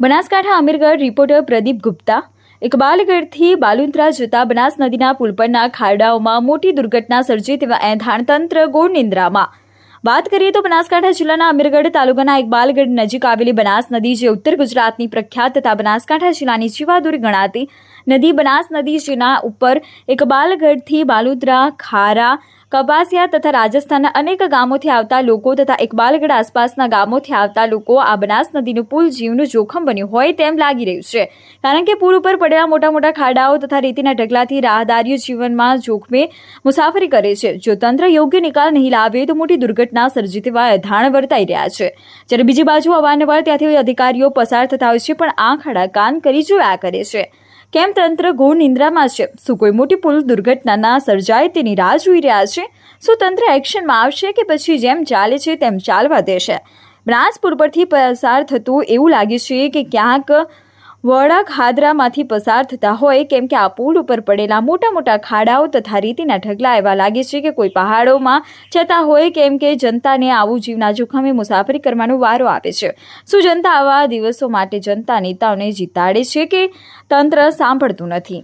Banaskantha Amirgadh reporter Pradeep Gupta. ઇકબાલગઢથી બાલુંત્રા જતા બનાસ નદીના પુલ પરના ખાડાઓમાં મોટી દુર્ઘટના સર્જી તેવા એંધાણ તંત્ર ગોળનિંદ્રામાં વાત કરીએ તો બનાસકાંઠા જિલ્લાના અમીરગઢ તાલુકાના ઇકબાલગઢ નજીક આવેલી બનાસ નદી જે ઉત્તર ગુજરાતની પ્રખ્યાત તથા બનાસકાંઠા જિલ્લાની જીવાદોરી ગણાતી નદી બનાસ નદી જેના ઉપર ઇકબાલગઢથી બાલુદ્રા ખારા કપાસિયા તથા રાજસ્થાનના અનેક ગામોથી આવતા લોકો તથા ઇકબાલગઢ આસપાસના ગામોથી આવતા લોકો આ બનાસ નદીનું પુલ જીવનું જોખમ બન્યું હોય તેમ લાગી રહ્યું છે. કારણ કે પુલ ઉપર પડેલા મોટા મોટા ખાડાઓ તથા રેતીના ઢગલાથી રાહદારીઓ જીવનમાં જોખમે મુસાફરી કરે છે. જો તંત્ર યોગ્ય નિકાલ નહીં લાવે તો મોટી દુર્ઘટના સર્જી તેવા અધાણ વર્તાઈ રહ્યા છે. જ્યારે બીજી બાજુ અવારનવાર ત્યાંથી અધિકારીઓ પસાર થતા હોય છે પણ આ ખાડા કાન કરી જોયા કરે છે. કેમ તંત્ર ઘોર નિંદ્રામાં છે? શું કોઈ મોટી પુલ દુર્ઘટનાના સર્જાય તેની રાહ જોઈ રહ્યા છે? શું તંત્ર એક્શનમાં આવશે કે પછી જેમ ચાલે છે તેમ ચાલવા દેશે? બનાસપુર પરથી પસાર થતું એવું લાગે છે કે ક્યાંક વડા હાદરામાંથી પસાર થતા હોય કેમ કે આ પુલ ઉપર પડેલા મોટા મોટા ખાડાઓ તથા રીતિના ઢગલા એવા લાગે છે કે કોઈ પહાડોમાં જતા હોય કેમ કે જનતાને આવું જીવના જોખમે મુસાફરી કરવાનો વારો આવે છે. શું જનતા આવા દિવસો માટે જનતા નેતાઓને જીતાડે છે કે તંત્ર સાંભળતું નથી?